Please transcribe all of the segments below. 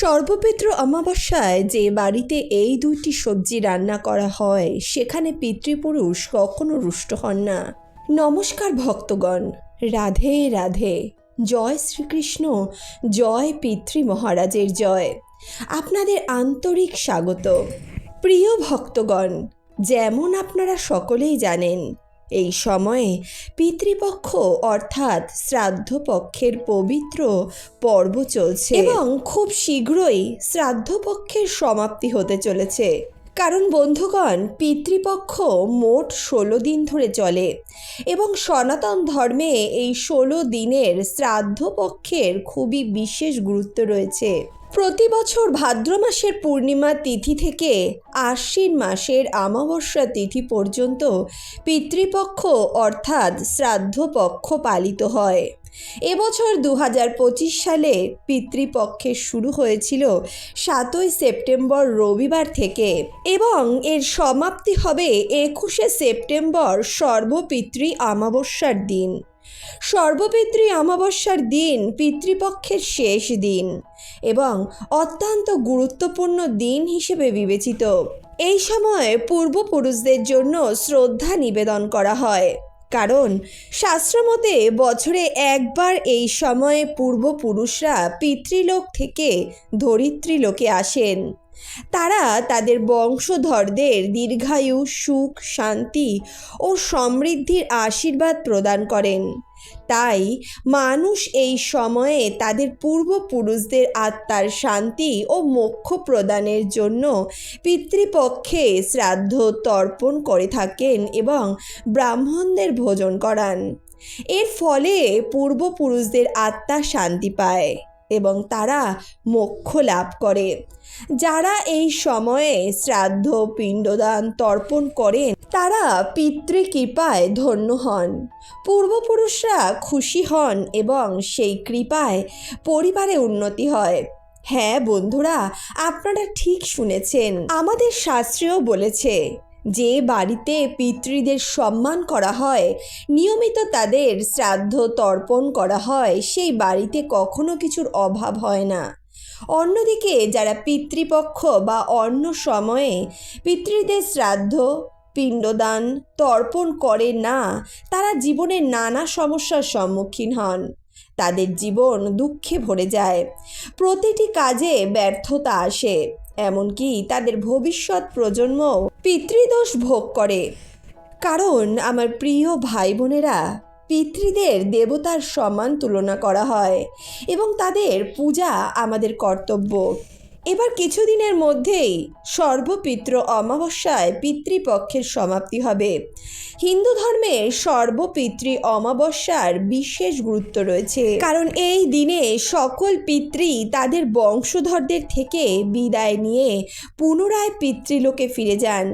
সর্বপিত্র অমাবস্যায় যে বাড়িতে এই দুইটি সবজি রান্না করা হয়, সেখানে পিতৃপুরুষ কখনো রুষ্ট হন না। নমস্কার ভক্তগণ। রাধে রাধে। জয় শ্রীকৃষ্ণ। জয় পিতৃ মহারাজের জয়। আপনাদের আন্তরিক স্বাগত। প্রিয় ভক্তগণ, যেমন আপনারা সকলেই জানেন এই সময়ে পিতৃপক্ষ অর্থাৎ শ্রাদ্ধপক্ষের পবিত্র পর্ব চলছে এবং খুব শীঘ্রই শ্রাদ্ধপক্ষের সমাপ্তি হতে চলেছে। কারণ বন্ধুগণ, পিতৃপক্ষ মোট ষোলো দিন ধরে চলে এবং সনাতন ধর্মে এই ষোলো দিনের শ্রাদ্ধ পক্ষের খুবই বিশেষ গুরুত্ব রয়েছে। প্রতি বছর ভাদ্র মাসের পূর্ণিমা তিথি থেকে আশ্বিন মাসের অমাবস্যা তিথি পর্যন্ত পিতৃপক্ষ অর্থাৎ শ্রাদ্ধপক্ষ পালিত হয়। এবছর দু হাজার পঁচিশ সালে পিতৃপক্ষের শুরু হয়েছিল সাতই সেপ্টেম্বর রবিবার থেকে এবং এর সমাপ্তি হবে একুশে সেপ্টেম্বর সর্বপিতৃ অমাবস্যার দিন। সর্বপিতৃ অমাবস্যার দিন পিতৃপক্ষের শেষ দিন এবং অত্যন্ত গুরুত্বপূর্ণ দিন হিসেবে বিবেচিত। এই সময় পূর্বপুরুষদের জন্য শ্রদ্ধা নিবেদন করা হয়। কারণ শাস্ত্রমতে বছরে একবার এই সময়ে পূর্বপুরুষরা পিতৃলোক থেকে ধরিত্রীলোকে আসেন। তারা তাদের বংশধরদের দীর্ঘায়ু, সুখ, শান্তি ও সমৃদ্ধির আশীর্বাদ প্রদান করেন। তাই মানুষ এই সময়ে তাদের পূর্বপুরুষদের আত্মার শান্তি ও মোক্ষ প্রদানের জন্য পিতৃপক্ষে শ্রাদ্ধ তর্পণ করে থাকেন এবং ব্রাহ্মণদের ভোজন করান। এর ফলে পূর্বপুরুষদের আত্মা শান্তি পায়। এবং তারা মোক্ষ লাভ করে। যারা এই সময়ে শ্রাদ্ধ, পিণ্ডদান, তর্পণ করেন, তারা পিতৃকৃপায় ধন্য হন। পূর্বপুরুষরা খুশি হন এবং সেই কৃপায় পরিবারে উন্নতি হয়। হ্যাঁ বন্ধুরা, আপনারা ঠিক শুনেছেন। আমাদের শাস্ত্রেও বলেছে যে বাড়িতে পিতৃদের সম্মান করা হয়, নিয়মিত তাদের শ্রাদ্ধ তর্পণ করা হয়, সেই বাড়িতে কখনো কিছুর অভাব হয় না। অন্যদিকে যারা পিতৃপক্ষ বা অন্য সময়ে পিতৃদের শ্রাদ্ধ, পিণ্ডদান, তর্পণ করে না, তারা জীবনে নানা সমস্যার সম্মুখীন হন। তাদের জীবন দুঃখে ভরে যায়। প্রতিটি কাজে ব্যর্থতা আসে। এমনকি তাদের ভবিষ্যৎ প্রজন্ম পিতৃদোষ ভোগ করে। কারণ আমার প্রিয় ভাই বোনেরা পিতৃদের দেবতার সমান তুলনা করা হয় এবং তাদের পূজা আমাদের কর্তব্য। এবার কিছুদিনের মধ্যেই সর্বপিত্র অমাবস্যায় পিতৃপক্ষের সমাপ্তি হবে। হিন্দু ধর্মে সর্বপিতৃ অমাবস্যার বিশেষ গুরুত্ব রয়েছে। কারণ এই দিনে সকল পিতৃ তাদের বংশধরদের থেকে বিদায় নিয়ে পুনরায় পিতৃলোকে ফিরে যান।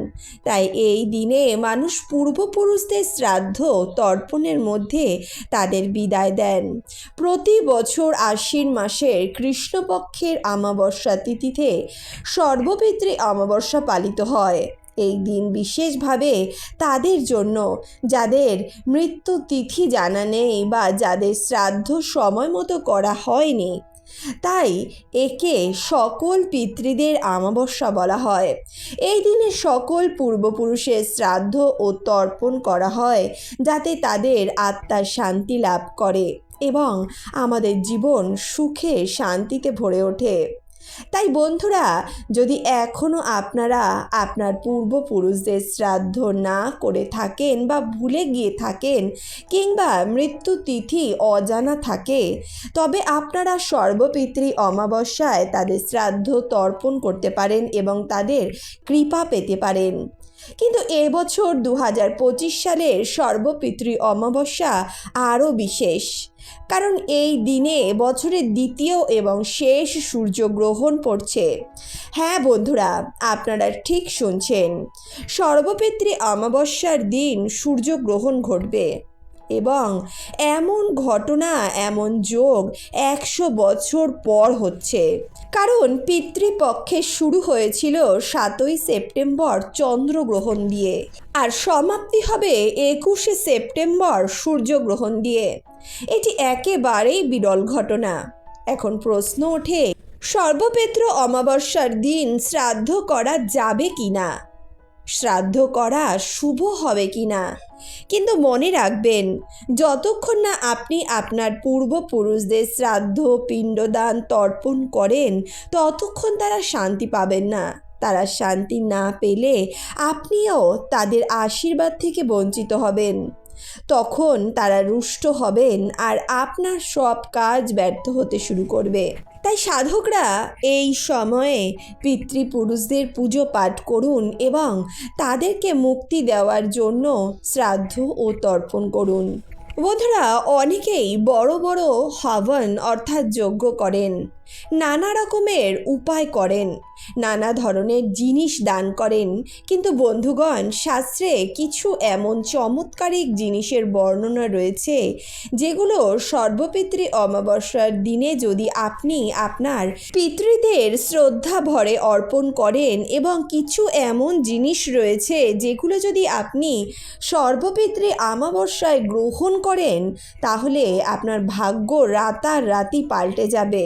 তাই এই দিনে মানুষ পূর্বপুরুষদের শ্রাদ্ধ তর্পণের মধ্যে তাদের বিদায় দেন। প্রতি বছর আশ্বিন মাসের কৃষ্ণপক্ষের অমাবস্যা তিথিতে সর্বপিতৃ অমাবস্যা পালিত হয়। এই দিন বিশেষভাবে তাদের জন্য, যাদের মৃত্যু তিথি জানা নেই বা যাদের শ্রাদ্ধ সময় মতো করা হয়নি। তাই একে সকল পিতৃদের অমাবস্যা বলা হয়। এই দিনে সকল পূর্বপুরুষের শ্রাদ্ধ ও তর্পণ করা হয়, যাতে তাদের আত্মার শান্তি লাভ করে এবং আমাদের জীবন সুখে শান্তিতে ভরে ওঠে। তাই বন্ধুরা, যদি এখনও আপনারা আপনার পূর্বপুরুষদের শ্রাদ্ধ না করে থাকেন বা ভুলে গিয়ে থাকেন কিংবা মৃত্যু তিথি অজানা থাকে, তবে আপনারা সর্বপিতৃ অমাবস্যায় তাদের শ্রাদ্ধ তর্পণ করতে পারেন এবং তাদের কৃপা পেতে পারেন। কিন্তু এবছর দু হাজার পঁচিশ সালের সর্বপিতৃ অমাবস্যা আরও বিশেষ। কারণ এই দিনে বছরের দ্বিতীয় এবং শেষ সূর্য গ্রহণ পড়ছে। হ্যাঁ বন্ধুরা, আপনারা ঠিক শুনছেন। সর্বপিতৃ অমাবস্যার দিন সূর্য গ্রহণ ঘটবে। এবং এমন ঘটনা, এমন যোগ একশো বছর পর হচ্ছে। কারণ পিতৃপক্ষে শুরু হয়েছিল সাতই সেপ্টেম্বর চন্দ্রগ্রহণ দিয়ে আর সমাপ্তি হবে একুশে সেপ্টেম্বর সূর্যগ্রহণ দিয়ে। এটি একেবারেই বিরল ঘটনা। এখন প্রশ্ন ওঠে, সর্বপেত্র অমাবস্যার দিন শ্রাদ্ধ করা যাবে কি না শ্রাদ্ধ করা শুভ হবে কি না? কিন্তু মনে রাখবেন, যতক্ষণ না আপনি আপনার পূর্বপুরুষদের শ্রাদ্ধ, পিণ্ডদান, তর্পণ করেন, ততক্ষণ তারা শান্তি পাবেন না। তারা শান্তি না পেলে আপনিও তাদের আশীর্বাদ থেকে বঞ্চিত হবেন। তখন তারা রুষ্ট হবেন আর আপনার সব কাজ ব্যর্থ হতে শুরু করবে। তাই সাধকরা এই সময়ে পিতৃপুরুষদের পুজো পাঠ করুন এবং তাদেরকে মুক্তি দেওয়ার জন্য শ্রাদ্ধ ও তর্পণ করুন। বোধরা অনেকেই বড় বড় হবন অর্থাৎ যজ্ঞ করেন। নানা রকমের উপায় করেন, নানা ধরনের জিনিস দান করেন, কিন্তু বন্ধুগণ, শাস্ত্রে কিছু এমন চমৎকারিক জিনিসের বর্ণনা রয়েছে, যেগুলো সর্বপিতৃ অমাবস্যার দিনে যদি আপনি আপনার পিতৃদের শ্রদ্ধা ভরে অর্পণ করেন এবং কিছু এমন জিনিস রয়েছে, যেগুলো যদি আপনি সর্বপিতৃ অমাবস্যায় গ্রহণ করেন, তাহলে আপনার ভাগ্য রাতারাতি পাল্টে যাবে।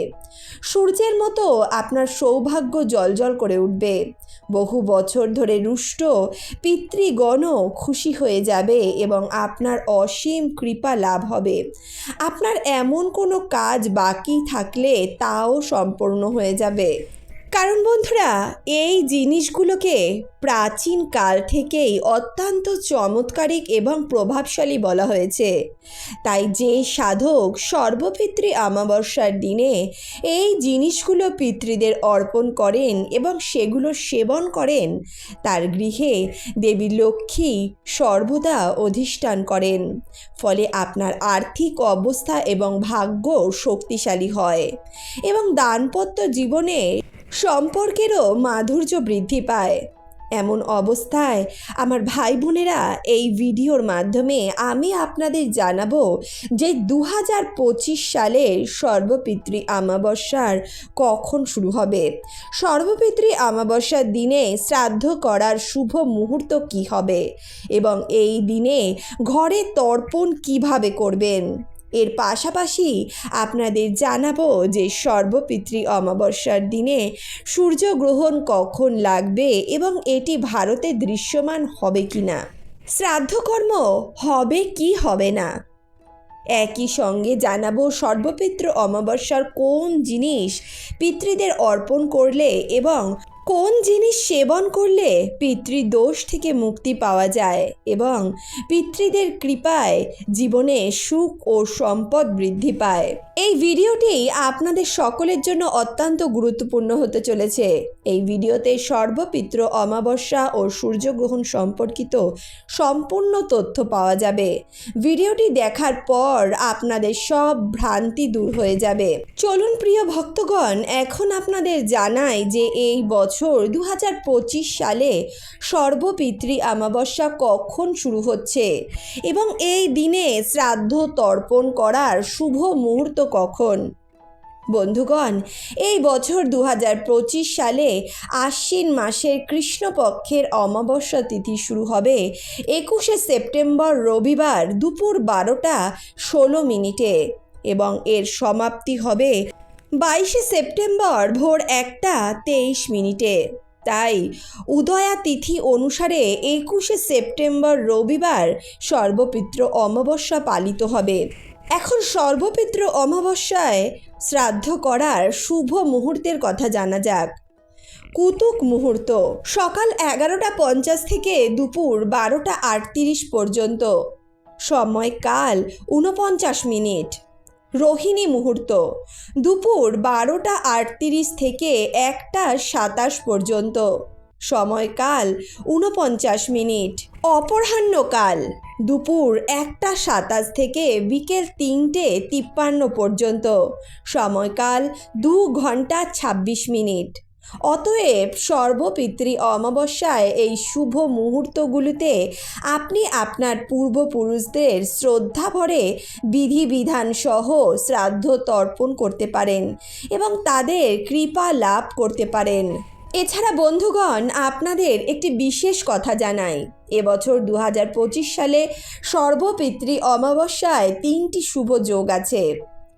সূর্যের মতো আপনার সৌভাগ্য জলজল করে উঠবে। বহু বছর ধরে রুষ্ট পিতৃগণও খুশি হয়ে যাবে এবং আপনার অসীম কৃপা লাভ হবে। আপনার এমন কোনো কাজ বাকি থাকলে তাও সম্পূর্ণ হয়ে যাবে। কারণ বন্ধুরা, এই জিনিসগুলোকে প্রাচীন কাল থেকেই অত্যন্ত চমৎকারিক এবং প্রভাবশালী বলা হয়েছে। তাই যে সাধক সর্বপিতৃ অমাবস্যার দিনে এই জিনিসগুলো পিতৃদের অর্পণ করেন এবং সেগুলো সেবন করেন, তার গৃহে দেবী লক্ষ্মী সর্বদা অধিষ্ঠান করেন। ফলে আপনার আর্থিক অবস্থা এবং ভাগ্য শক্তিশালী হয় এবং দাম্পত্য জীবনে সম্পর্কেরও মাধুর্য বৃদ্ধি পায়। এমন অবস্থায় আমার ভাই বোনেরা এই ভিডিওর মাধ্যমে আমি আপনাদের জানাব যে দু হাজার পঁচিশ সালের সর্বপিতৃ অমাবস্যার কখন শুরু হবে। সর্বপিতৃ অমাবস্যার দিনে শ্রাদ্ধ করার শুভ মুহূর্ত কি হবে এবং এই দিনে ঘরে তর্পণ কীভাবে করবেন? এর পাশাপাশি আপনাদের জানাব যে সর্বপিতৃ অমাবস্যার দিনে সূর্যগ্রহণ কখন লাগবে এবং এটি ভারতে দৃশ্যমান হবে কি না? শ্রাদ্ধকর্ম হবে কি হবে না? একই সঙ্গে জানাব সর্বপিত্র অমাবস্যার কোন জিনিস পিতৃদের অর্পণ করলে এবং কোন জিনিস সেবন করলে পিতৃদোষ থেকে মুক্তি পাওয়া যায় এবং পিতৃদের কৃপায় জীবনে সুখ ও সম্পদ বৃদ্ধি পায়? এই ভিডিওটি আপনাদের সকলের জন্য অত্যন্ত গুরুত্বপূর্ণ হতে চলেছে। এই ভিডিওতে সর্বপিত্র অমাবস্যা ও সূর্যগ্রহণ সম্পর্কিত সম্পূর্ণ তথ্য পাওয়া যাবে। ভিডিওটি দেখার পর আপনাদের সব ভ্রান্তি দূর হয়ে যাবে। চলুন প্রিয় ভক্তগণ, এখন আপনাদের জানাই যে এই বছর দু হাজার পঁচিশ সালে সর্বপিতৃ অমাবস্যা কখন শুরু হচ্ছে? এবং এই দিনে শ্রাদ্ধ তর্পণ করার শুভ মুহূর্ত কখন? বন্ধুগণ, এই বছর দু হাজার পঁচিশ সালে আশ্বিন মাসের কৃষ্ণপক্ষের অমাবস্যা তিথি শুরু হবে। একুশে সেপ্টেম্বর রবিবার দুপুর বারোটা ষোলো মিনিটে এবং এর সমাপ্তি হবে বাইশে সেপ্টেম্বর ভোর একটা তেইশ মিনিটে। তাই উদয়া তিথি অনুসারে একুশে সেপ্টেম্বর রবিবার সর্বপিত্র অমাবস্যা পালিত হবে। এখন সর্বপিত্র অমাবস্যায় শ্রাদ্ধ করার শুভ মুহূর্তের কথা জানা যাক। কুতুক মুহূর্ত, সকাল এগারোটা পঞ্চাশ থেকে দুপুর বারোটা আটত্রিশ পর্যন্ত। সময়কাল ঊনপঞ্চাশ মিনিট। রোহিণী মুহূর্ত। দুপুর বারোটা আটত্রিশ থেকে একটা সাতাশ পর্যন্ত। সময়কাল ঊনপঞ্চাশ মিনিট। অপরাহ্নকাল দুপুর একটা সাতাশ থেকে বিকেল তিনটে তিপ্পান্ন পর্যন্ত। সময়কাল দু ঘণ্টা ছাব্বিশ মিনিট। অতএব সর্বপিতৃ অমাবস্যায় এই শুভ মুহূর্তগুলিতে আপনি আপনার পূর্বপুরুষদের শ্রদ্ধা ভরে বিধিবিধান সহ শ্রাদ্ধ তর্পণ করতে পারেন এবং তাদের কৃপা লাভ করতে পারেন। এছাড়া বন্ধুগণ, আপনাদের একটি বিশেষ কথা জানাই। এবছর দু হাজার পঁচিশ সালে সর্বপিতৃ অমাবস্যায় তিনটি শুভ যোগ আছে।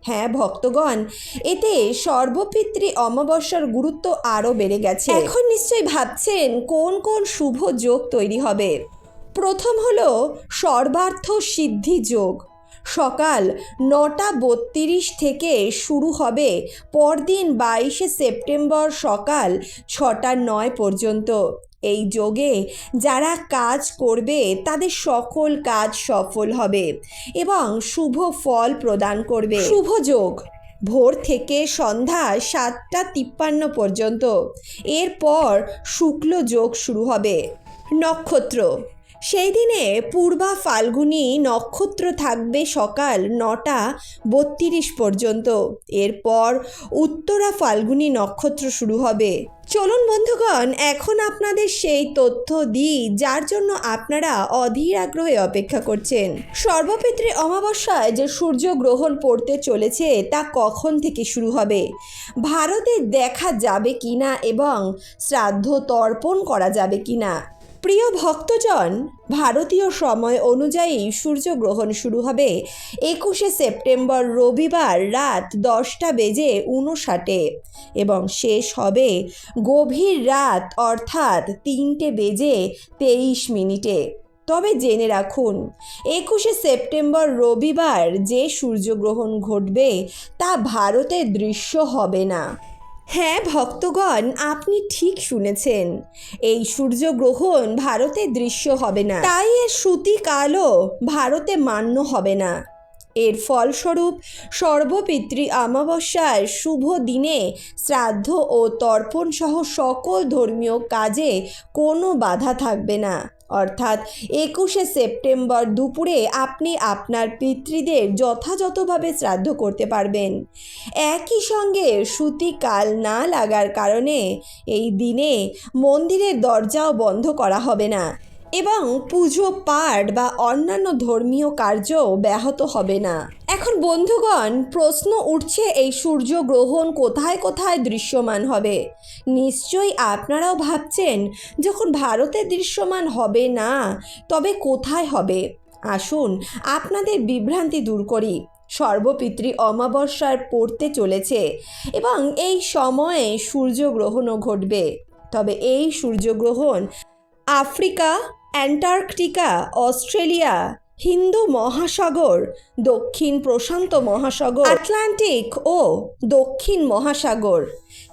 হ্যাঁ ভক্তগণ, এতে সর্বপিতৃ অমাবস্যার গুরুত্ব আরও বেড়ে গেছে। এখন নিশ্চয়ই ভাবছেন কোন কোন শুভ যোগ তৈরি হবে। প্রথম হলো সর্বার্থ সিদ্ধি যোগ। সকাল নটা বত্রিশ থেকে শুরু হবে পরদিন বাইশে সেপ্টেম্বর সকাল ছটা নয় পর্যন্ত। এই যোগে যারা কাজ করবে তাদের সকল কাজ সফল হবে এবং শুভ ফল প্রদান করবে। শুভ যোগ। ভোর থেকে সন্ধ্যা সাতটা তিপ্পান্ন পর্যন্ত। এরপর শুক্ল যোগ শুরু হবে। নক্ষত্র। সেই দিনে পূর্বা ফাল্গুনি নক্ষত্র থাকবে সকাল নটা বত্রিশ পর্যন্ত। এরপর উত্তরা ফাল্গুনি নক্ষত্র শুরু হবে। চলুন বন্ধুগণ, এখন আপনাদের সেই তথ্য দিই, যার জন্য আপনারা অধীর আগ্রহে অপেক্ষা করছেন। সর্বপিত্রী অমাবস্যায় যে সূর্য গ্রহণ পড়তে চলেছে, তা কখন থেকে শুরু হবে? ভারতে দেখা যাবে কিনা এবং শ্রাদ্ধ তর্পণ করা যাবে কিনা? প্রিয় ভক্তজন, ভারতীয় সময় অনুযায়ী সূর্যগ্রহণ শুরু হবে একুশে সেপ্টেম্বর রবিবার রাত দশটা বেজে উনষাটে এবং শেষ হবে গভীর রাত অর্থাৎ তিনটে বেজে তেইশ মিনিটে। তবে জেনে রাখুন, একুশে সেপ্টেম্বর রবিবার যে সূর্যগ্রহণ ঘটবে তা ভারতের দৃশ্য হবে না। হ্যাঁ ভক্তগণ, আপনি ঠিক শুনেছেন। এই সূর্যগ্রহণ ভারতে দৃশ্য হবে না। তাই এর শ্রুতিকালও ভারতে মান্য হবে না। এর ফলস্বরূপ, সর্বপিতৃ অমাবস্যার শুভ দিনে শ্রাদ্ধ ও তর্পণ সহ সকল ধর্মীয় কাজে কোনো বাধা থাকবে না। অর্থাৎ একুশে সেপ্টেম্বর দুপুরে আপনি আপনার পিতৃদের যথাযথভাবে শ্রাদ্ধ করতে পারবেন। একই সঙ্গে সুতিকাল না লাগার কারণে এই দিনে মন্দিরের দরজাও বন্ধ করা হবে না। এবং পুজো, পাঠ বা অন্যান্য ধর্মীয় কার্য ব্যাহত হবে না। এখন বন্ধুগণ, প্রশ্ন উঠছে এই সূর্যগ্রহণ কোথায় কোথায় দৃশ্যমান হবে? নিশ্চয়ই আপনারাও ভাবছেন, যখন ভারতে দৃশ্যমান হবে না, তবে কোথায় হবে? আসুন, আপনাদের বিভ্রান্তি দূর করি। সর্বপিতৃ অমাবস্যার পড়তে চলেছে এবং এই সময়ে সূর্যগ্রহণও ঘটবে। তবে এই সূর্যগ্রহণ আফ্রিকা অ্যান্টার্কটিকা, অস্ট্রেলিয়া, হিন্দু মহাসাগর, দক্ষিণ প্রশান্ত মহাসাগর, আটলান্টিক ও দক্ষিণ মহাসাগর।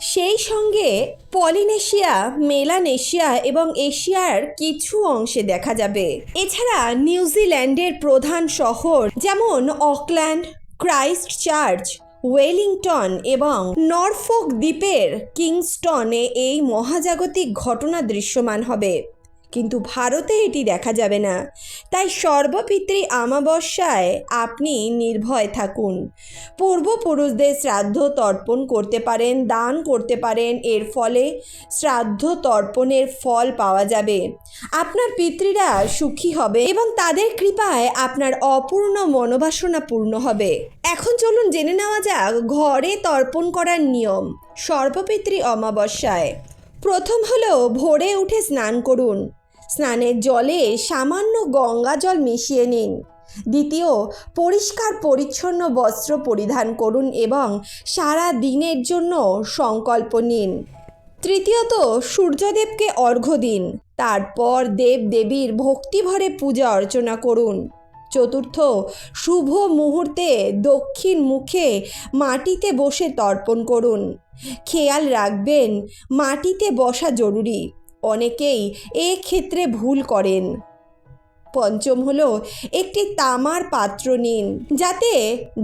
সেই সঙ্গে পলিনেশিয়া, মেলানেশিয়া এবং এশিয়ার কিছু অংশে দেখা যাবে। এছাড়া নিউজিল্যান্ডের প্রধান শহর যেমন অকল্যান্ড, ক্রাইস্ট চার্চ, ওয়েলিংটন এবং নরফোক দ্বীপের কিংস্টনে এই মহাজাগতিক ঘটনা দৃশ্যমান হবে। কিন্তু ভারতে এটি দেখা যাবে না। তাই সর্বপিতৃ আমাবস্যায় আপনি নির্ভয় থাকুন। পূর্বপুরুষদের শ্রাদ্ধ তর্পণ করতে পারেন, দান করতে পারেন, এর ফলে শ্রাদ্ধ তর্পণের ফল পাওয়া যাবে। আপনার পিতৃরা সুখী হবে এবং তাদের কৃপায় আপনার অপূর্ণ মনোবাসনা পূর্ণ হবে। এখন চলুন জেনে নেওয়া যাক ঘরে তর্পণ করার নিয়ম সর্বপিতৃ অমাবস্যায়। প্রথম হলো ভোরে উঠে স্নান করুন। স্নানের জলে সামান্য গঙ্গা জল মিশিয়ে নিন। দ্বিতীয়, পরিষ্কার পরিচ্ছন্ন বস্ত্র পরিধান করুন এবং সারা দিনের জন্য সংকল্প নিন। তৃতীয়ত, সূর্যদেবকে অর্ঘ্য দিন। তারপর দেব দেবীর ভক্তিভরে পূজা অর্চনা করুন। চতুর্থ, শুভ মুহূর্তে দক্ষিণ মুখে মাটিতে বসে তর্পণ করুন। খেয়াল রাখবেন, মাটিতে বসা জরুরি। অনেকেই ক্ষেত্রে ভুল করেন। পঞ্চম হলো, একটি তামার পাত্র নিন, যাতে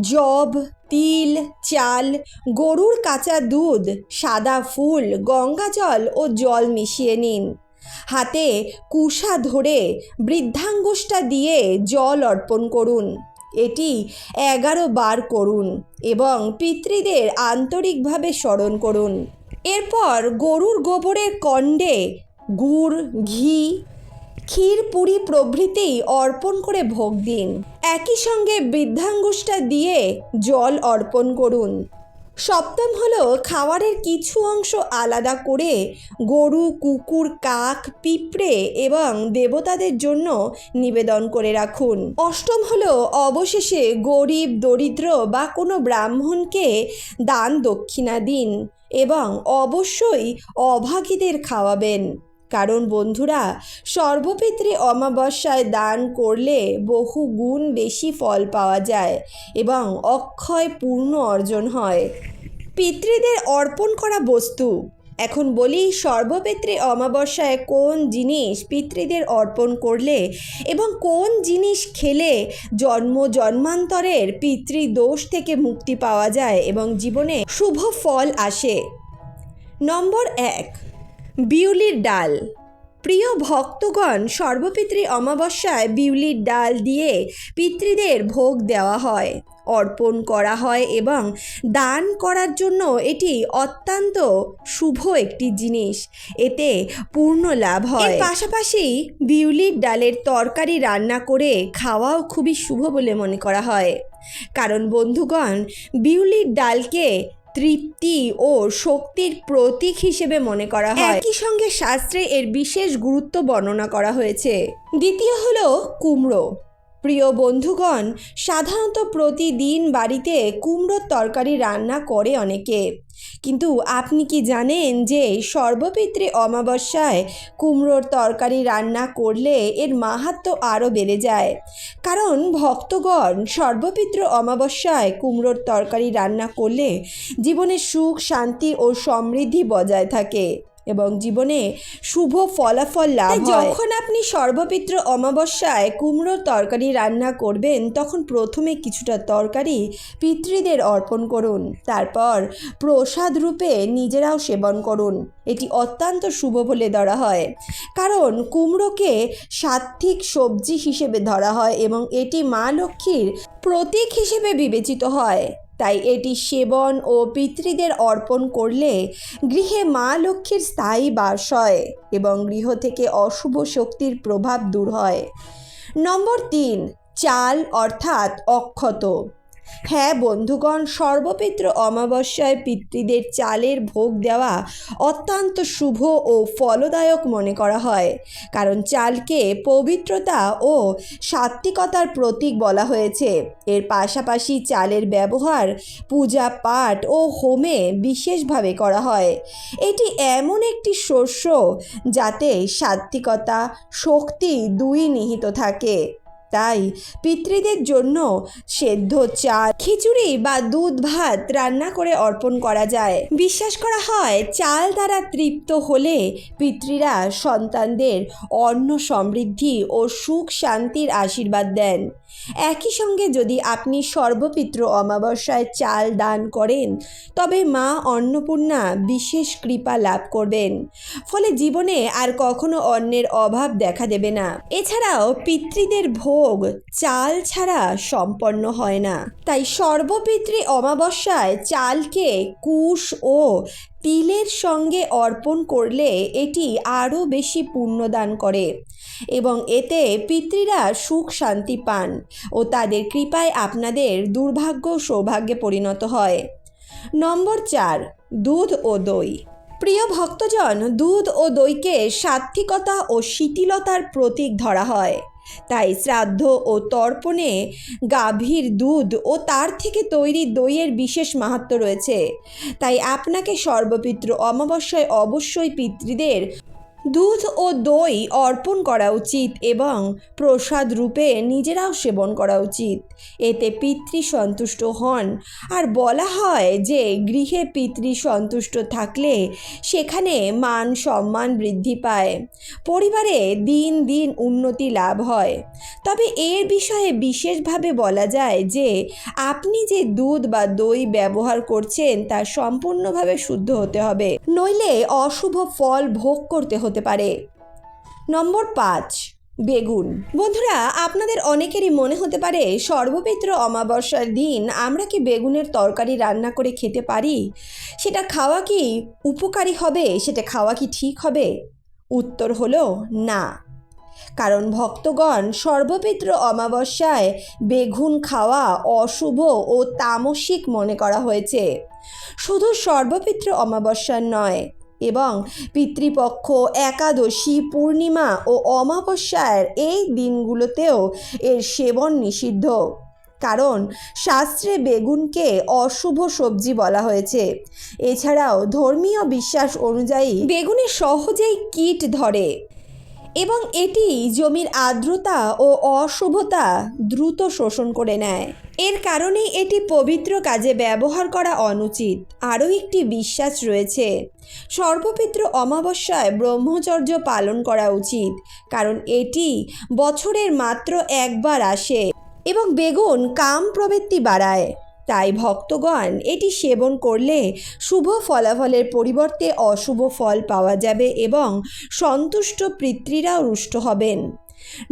জব তিল, চাল, গরুর কাঁচা দুধ, সাদা ফুল, গঙ্গা জল ও জল মিশিয়ে নিন। হাতে কুষা ধরে বৃদ্ধাঙ্গুষ্টা দিয়ে জল অর্পণ করুন। এটি এগারো বার করুন এবং পিতৃদের আন্তরিকভাবে স্মরণ করুন। এরপর গরুর গোবরের কণ্ডে গুড়, ঘি, ক্ষীর, পুরি প্রভৃতি অর্পণ করে ভোগ দিন। একই সঙ্গে বৃদ্ধাঙ্গুষ্টা দিয়ে জল অর্পণ করুন। সপ্তম হলো খাবারের কিছু অংশ আলাদা করে গরু, কুকুর, কাক, পিঁপড়ে এবং দেবতাদের জন্য নিবেদন করে রাখুন। অষ্টম হলো অবশেষে গরিব, দরিদ্র বা কোনো ব্রাহ্মণকে দান দক্ষিণা দিন এবং অবশ্যই অভাগীদের খাওয়াবেন। কারণ বন্ধুরা সর্বপিত্রী অমাবস্যায় দান করলে বহু গুণ বেশি ফল পাওয়া যায় এবং অক্ষয় পূর্ণ অর্জন হয়। পিতৃদের অর্পণ করা বস্তু। এখন বলি সর্বপিত্রী অমাবস্যায় কোন জিনিস পিতৃদের অর্পণ করলে এবং কোন জিনিস খেলে জন্ম জন্মান্তরের পিতৃদোষ থেকে মুক্তি পাওয়া যায় এবং জীবনে শুভ ফল আসে? নম্বর এক বিউলির ডাল। প্রিয় ভক্তগণ, সর্বপিতৃ অমাবস্যায় বিউলির ডাল দিয়ে পিতৃদের ভোগ দেওয়া হয়, অর্পণ করা হয় এবং দান করার জন্য এটি অত্যন্ত শুভ একটি জিনিস। এতে পূর্ণ লাভ হয়। পাশাপাশি বিউলির ডালের তরকারি রান্না করে খাওয়াও খুবই শুভ বলে মনে করা হয়। কারণ বন্ধুগণ, বিউলির ডালকে তৃপ্তি ও শক্তির প্রতীক হিসেবে মনে করা হয়। একই সঙ্গে শাস্ত্রে এর বিশেষ গুরুত্ব বর্ণনা করা হয়েছে। দ্বিতীয় হল কুমড়ো। প্রিয় বন্ধুগণ, সাধারণত প্রতিদিন বাড়িতে কুমড়োর তরকারি রান্না করে অনেকে। কিন্তু আপনি কি জানেন যে সর্বপিত্রে অমাবস্যায় কুমড়োর তরকারি রান্না করলে এর মাহাত্ম আরও বেড়ে যায়? কারণ ভক্তগণ সর্বপিত্র অমাবস্যায় কুমড়োর তরকারি রান্না করলে জীবনে সুখ, শান্তি ও সমৃদ্ধি বজায় থাকে। এবং জীবনে শুভ ফলাফল লাভ যখন আপনি সর্বপিত্র অমাবস্যায় কুমড়োর তরকারি রান্না করবেন তখন প্রথমে কিছুটা তরকারি পিতৃদের অর্পণ করুন। তারপর প্রসাদ রূপে নিজেরাও সেবন করুন। এটি অত্যন্ত শুভ বলে ধরা হয়। কারণ কুমড়োকে সাত্ত্বিক সবজি হিসেবে ধরা হয় এবং এটি মা লক্ষ্মীর প্রতীক হিসেবে বিবেচিত হয়। তাই এটি সেবন ও পিতৃদের অর্পণ করলে গৃহে মা লক্ষ্মীর স্থায়ী বাস হয় এবং গৃহ থেকে অশুভ শক্তির প্রভাব দূর হয়। নম্বর তিন, চাল অর্থাৎ অক্ষত। হ্যাঁ বন্ধুগণ সর্বপিত্র অমাবস্যায় পিতৃদের চালের ভোগ দেওয়া অত্যন্ত শুভ ও ফলদায়ক মনে করা হয়। কারণ চালকে পবিত্রতা ও সাত্ত্বিকতার প্রতীক বলা হয়েছে। এর পাশাপাশি চালের ব্যবহার, পূজা পাঠ ও হোমে বিশেষভাবে করা হয়। এটি এমন একটি শস্য যাতে সাত্ত্বিকতা, শক্তি দুই নিহিত থাকে। তাই পিতৃদের জন্য সেদ্ধ চা, খিচুড়ি বা দুধ ভাত রান্না করে অর্পণ করা যায়। বিশ্বাস করা হয়, চাল দ্বারা তৃপ্ত হলে পিতৃরা সন্তানদের অন্ন সমৃদ্ধি ও সুখ শান্তির আশীর্বাদ দেন। একই সঙ্গে যদি আপনি সর্বপিত্র অমাবস্যায় চাল দান করেন, তবে মা অন্নপূর্ণা বিশেষ কৃপা লাভ করবেন। ফলে জীবনে আর কখনো অন্নের অভাব দেখা দেবে না। এছাড়াও পিতৃদের ভোগ চাল ছাড়া সম্পন্ন হয় না। তাই সর্বপিতৃ অমাবস্যায় চালকে কুশ ও তিলের সঙ্গে অর্পণ করলে এটি আরও বেশি পুণ্যদান করে। এবং এতে পিতৃরা সুখ শান্তি পান ও তাদের কৃপায় আপনাদের দুর্ভাগ্য সৌভাগ্যে পরিণত হয়। নম্বর চার, দুধ ও দই। প্রিয় ভক্তজন, দুধ ও দইকে সাত্ত্বিকতা ও শিথিলতার প্রতীক ধরা হয়। তাই শ্রাদ্ধ ও তর্পণে গাভীর দুধ ও তার থেকে তৈরি দইয়ের বিশেষ মাহাত্ম রয়েছে। তাই আপনাকে সর্বপিত্র অমাবস্যায় অবশ্যই পিতৃদের দুধ ও দই অর্পণ করা উচিত এবং প্রসাদ রূপে নিজেরাও সেবন করা উচিত। এতে পিতৃ সন্তুষ্ট হন। আর বলা হয় যে, গৃহে পিতৃ সন্তুষ্ট থাকলে সেখানে মান সম্মান বৃদ্ধি পায়। পরিবারে দিন দিন উন্নতি লাভ হয়। তবে এর বিষয়ে বিশেষভাবে বলা যায় যে, আপনি যে দুধ বা দই ব্যবহার করছেন তা সম্পূর্ণভাবে শুদ্ধ হতে হবে। নইলে অশুভ ফল ভোগ করতে হতে পারে। নম্বর পাঁচ, বেগুন। বন্ধুরা, আপনাদের অনেকেরই মনে হতে পারে, সর্বপিত্র অমাবস্যার দিন আমরা কি বেগুনের তরকারি রান্না করে খেতে পারি? সেটা খাওয়া কি উপকারী হবে? সেটা খাওয়া কি ঠিক হবে? উত্তর হলো না। কারণ ভক্তগণ সর্বপিত্র অমাবস্যায় বেগুন খাওয়া অশুভ ও তামসিক মনে করা হয়েছে। শুধু সর্বপিত্র অমাবস্যার নয় এবং পিতৃপক্ষ, একাদশী, পূর্ণিমা ও অমাবস্যার এই দিনগুলোতেও এর সেবন নিষিদ্ধ। কারণ শাস্ত্রে বেগুনকে অশুভ সবজি বলা হয়েছে। এছাড়াও ধর্মীয় বিশ্বাস অনুযায়ী বেগুনে সহজেই কীট ধরে। এবং এটি জমির আর্দ্রতা ও অশুভতা দ্রুত শোষণ করে নেয়। এর কারণে এটি পবিত্র কাজে ব্যবহার করা অনুচিত। আরও একটি বিশ্বাস রয়েছে সর্বপিত্র অমাবস্যায় ব্রহ্মচর্য পালন করা উচিত, কারণ এটি বছরের মাত্র একবার আসে এবং বেগুন কাম প্রবৃত্তি বাড়ায়। তাই ভক্তগণ এটি সেবন করলে শুভ ফলাফলের পরিবর্তে অশুভ ফল পাওয়া যাবে এবং সন্তুষ্ট পিতৃরাও রুষ্ট হবেন।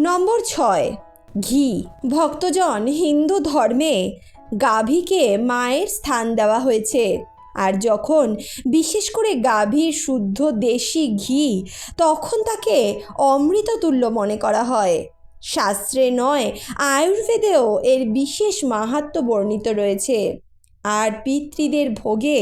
নম্বর ছয়, ঘি। ভক্তজন হিন্দু ধর্মে গাভীকে মায়ের স্থান দেওয়া হয়েছে। আর যখন বিশেষ করে গাভীর শুদ্ধ দেশি ঘি, তখন তাকে অমৃততুল্য মনে করা হয়। শাস্ত্রে নয়, আয়ুর্বেদেও এর বিশেষ মাহাত্ম্য বর্ণিত রয়েছে। আর পিতৃদের ভোগে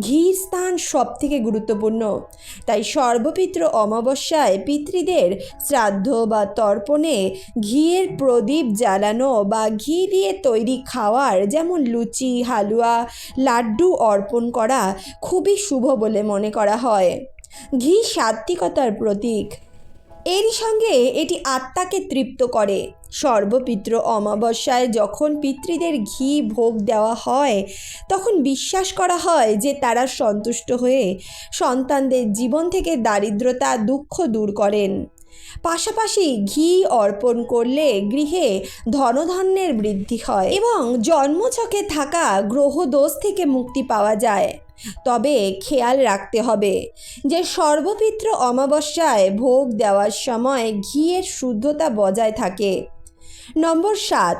ঘির স্থান সব থেকে গুরুত্বপূর্ণ। তাই সর্বপিত্র অমাবস্যায় পিতৃদের শ্রাদ্ধ বা তর্পণে ঘিয়ের প্রদীপ জ্বালানো বা ঘি দিয়ে তৈরি খাওয়ার যেমন লুচি, হালুয়া, লাড্ডু অর্পণ করা খুবই শুভ বলে মনে করা হয়। ঘি সাত্ত্বিকতার প্রতীক। এরই সঙ্গে এটি আত্মাকে তৃপ্ত করে। সর্বপিত্র অমাবস্যায় যখন পিতৃদের ঘি ভোগ দেওয়া হয়, তখন বিশ্বাস করা হয় যে তারা সন্তুষ্ট হয়ে সন্তানদের জীবন থেকে দারিদ্রতা, দুঃখ দূর করেন। পাশাপাশি ঘি অর্পণ করলে গৃহে ধনধান্যের বৃদ্ধি হয় এবং জন্মছকে থাকা গ্রহদোষ থেকে মুক্তি পাওয়া যায়। তবে খেয়াল রাখতে হবে যে সর্বপিত্র অমাবস্যায় ভোগ দেওয়ার সময় ঘিয়ের শুদ্ধতা বজায় থাকে। নম্বর সাত,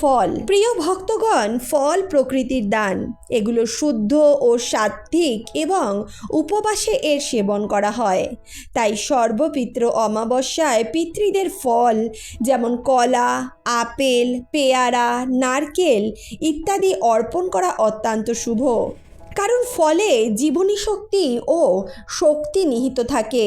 ফল। প্রিয় ভক্তগণ, ফল প্রকৃতির দান। এগুলো শুদ্ধ ও সাত্ত্বিক এবং উপবাসে এর সেবন করা হয়। তাই সর্বপিত্র অমাবস্যায় পিতৃদের ফল যেমন কলা, আপেল, পেয়ারা, নারকেল ইত্যাদি অর্পণ করা অত্যন্ত শুভ। কারণ ফলে জীবনী শক্তি ও শক্তি নিহিত থাকে।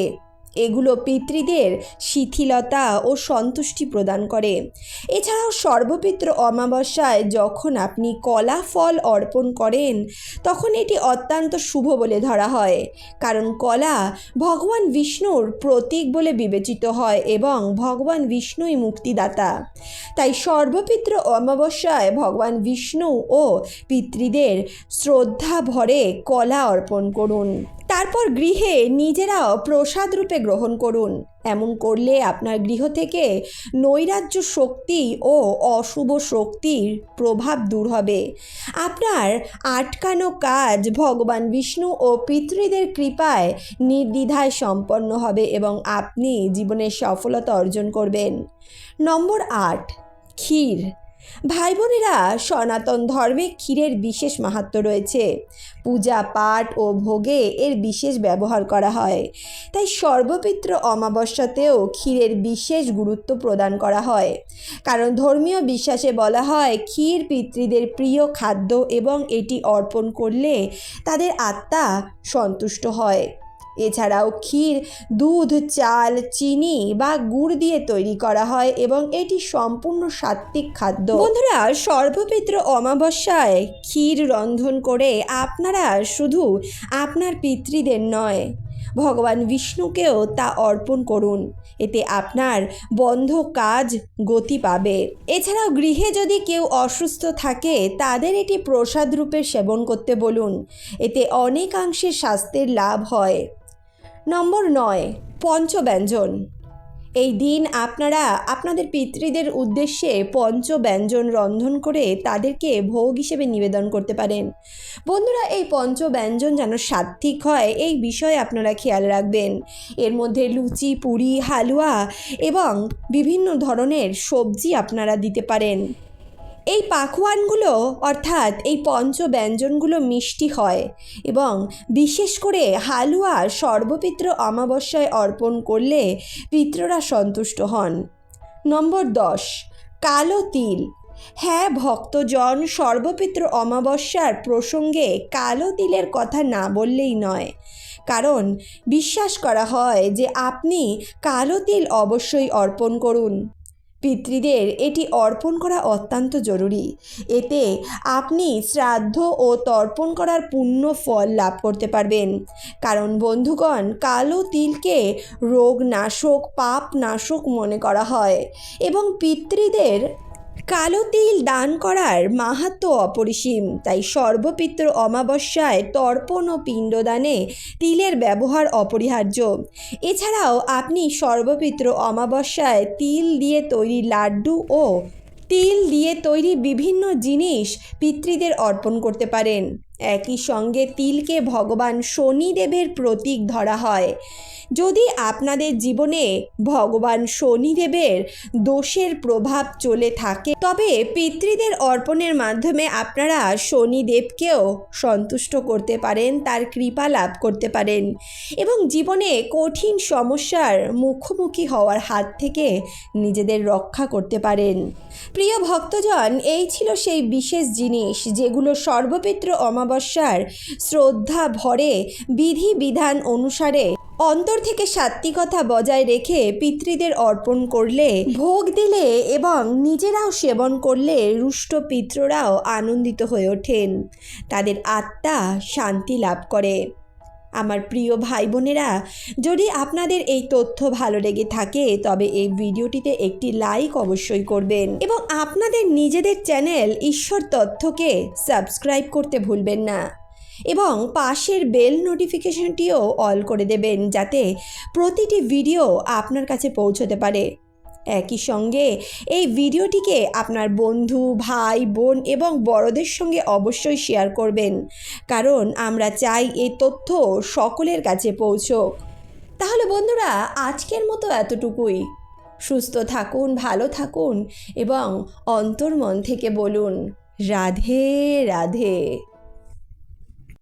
এগুলো পিতৃদের শিথিলতা ও সন্তুষ্টি প্রদান করে। এছাড়াও সর্বপিত্র অমাবস্যায় যখন আপনি কলা ফল অর্পণ করেন, তখন এটি অত্যন্ত শুভ বলে ধরা হয়। কারণ কলা ভগবান বিষ্ণুর প্রতীক বলে বিবেচিত হয় এবং ভগবান বিষ্ণুই মুক্তিদাতা। তাই সর্বপিত্র অমাবস্যায় ভগবান বিষ্ণু ও পিতৃদের শ্রদ্ধা ভরে কলা অর্পণ করুন। তারপর গৃহে নিজেরাও প্রসাদ রূপে গ্রহণ করুন। এমন করলে আপনার গৃহ থেকে নৈরাজ্য শক্তি ও অশুভ শক্তির প্রভাব দূর হবে। আপনার আটকানো কাজ ভগবান বিষ্ণু ও পিতৃদের কৃপায় নির্দ্বিধায় সম্পন্ন হবে এবং আপনি জীবনের সফলতা অর্জন করবেন। নম্বর আট, ক্ষীর। ভাই বোনেরা সনাতন ধর্মে ক্ষীরের বিশেষ মাহাত্ম্য রয়েছে। পূজা, পাঠ ও ভোগে এর বিশেষ ব্যবহার করা হয়। তাই সর্বপিত্র অমাবস্যাতেও ক্ষীরের বিশেষ গুরুত্ব প্রদান করা হয়। কারণ ধর্মীয় বিশ্বাসে বলা হয়, ক্ষীর পিতৃদের প্রিয় খাদ্য এবং এটি অর্পণ করলে তাদের আত্মা সন্তুষ্ট হয়। এছাড়াও ক্ষীর, দুধ, চাল, চিনি বা গুড় দিয়ে তৈরি করা হয় এবং এটি সম্পূর্ণ সাত্ত্বিক খাদ্য। বন্ধুরা সর্বপিত্র অমাবস্যায় ক্ষীর রন্ধন করে আপনারা শুধু আপনার পিতৃদের নয়, ভগবান বিষ্ণুকেও তা অর্পণ করুন। এতে আপনার বন্ধ কাজ গতি পাবে। এছাড়াও গৃহে যদি কেউ অসুস্থ থাকে, তাদের এটি প্রসাদ রূপে সেবন করতে বলুন। এতে অনেকাংশে স্বাস্থ্যের লাভ হয়। নম্বর নয়, পঞ্চব্যঞ্জন। এই দিন আপনারা আপনাদের পিতৃদের উদ্দেশ্যে পঞ্চব্যঞ্জন রন্ধন করে তাদেরকে ভোগ হিসেবে নিবেদন করতে পারেন। বন্ধুরা, এই পঞ্চব্যঞ্জন যেন সাত্ত্বিক হয়, এই বিষয়ে আপনারা খেয়াল রাখবেন। এর মধ্যে লুচি, পুরি, হালুয়া এবং বিভিন্ন ধরনের সবজি আপনারা দিতে পারেন। এই পাখোয়ানগুলো, অর্থাৎ এই পঞ্চ ব্যঞ্জনগুলো মিষ্টি হয় এবং বিশেষ করে হালুয়া সর্বপিত্র অমাবস্যায় অর্পণ করলে পিত্ররা সন্তুষ্ট হন। নম্বর দশ, কালো তিল। হ্যাঁ ভক্তজন সর্বপিত্র অমাবস্যার প্রসঙ্গে কালো তিলের কথা না বললেই নয়। কারণ বিশ্বাস করা হয় যে আপনি কালো তিল অবশ্যই অর্পণ করুন। পিতৃদের এটি অর্পণ করা অত্যন্ত জরুরি। এতে আপনি শ্রাদ্ধ ও তর্পণ করার পূর্ণ ফল লাভ করতে পারবেন। কারণ বন্ধুগণ, কালো তিলকে রোগ নাশক পাপ নাশক মনে করা হয় এবং পিতৃদের কালো তিল দান করার মাহাত্ম অপরিসীম, তাই সর্বপিত্র অমাবস্যায় তর্পণ ও পিণ্ডদানে তিলের ব্যবহার অপরিহার্য। এছাড়াও আপনি সর্বপিত্র অমাবস্যায় তিল দিয়ে তৈরি লাড্ডু ও তিল দিয়ে তৈরি বিভিন্ন জিনিস পিতৃদের অর্পণ করতে পারেন। একই সঙ্গে তিলকে ভগবান শনিদেবের প্রতীক ধরা হয়। যদি আপনাদের জীবনে ভগবান শনিদেবের দোষের প্রভাব চলে থাকে, তবে পিতৃদের অর্পণের মাধ্যমে আপনারা শনিদেবকেও সন্তুষ্ট করতে পারেন, তার কৃপা লাভ করতে পারেন এবং জীবনে কঠিন সমস্যার মুখোমুখি হওয়ার হাত থেকে নিজেদের রক্ষা করতে পারেন। প্রিয় ভক্তজন, এই ছিল সেই বিশেষ জিনিস যেগুলো সর্বপিত্র অমাবস্যার শ্রদ্ধা ভরে বিধি বিধান অনুসারে অন্তর থেকে সাত্বিকতা বজায় রেখে পিতৃদের অর্পণ করলে, ভোগ দিলে এবং নিজেরাও সেবন করলে রুষ্ট পিতৃরাও আনন্দিত হয়ে ওঠেন। তাদের আত্মা শান্তি লাভ করে। আমার প্রিয় ভাই বোনেরা যদি আপনাদের এই তথ্য ভালো লেগে থাকে, তবে এই ভিডিওটিতে একটি লাইক অবশ্যই করবেন এবং আপনাদের নিজেদের চ্যানেল ঈশ্বর তথ্যকে সাবস্ক্রাইব করতে ভুলবেন না এবং পাশের বেল নোটিফিকেশনটিও অল করে দেবেন যাতে প্রতিটি ভিডিও আপনার কাছে পৌঁছতে পারে। একই সঙ্গে এই ভিডিওটিকে আপনার বন্ধু, ভাই, বোন এবং বড়দের সঙ্গে অবশ্যই শেয়ার করবেন। কারণ আমরা চাই এই তথ্য সকলের কাছে পৌঁছোক। তাহলে বন্ধুরা, আজকের মতো এতটুকুই। সুস্থ থাকুন, ভালো থাকুন এবং অন্তর্মন থেকে বলুন, রাধে রাধে।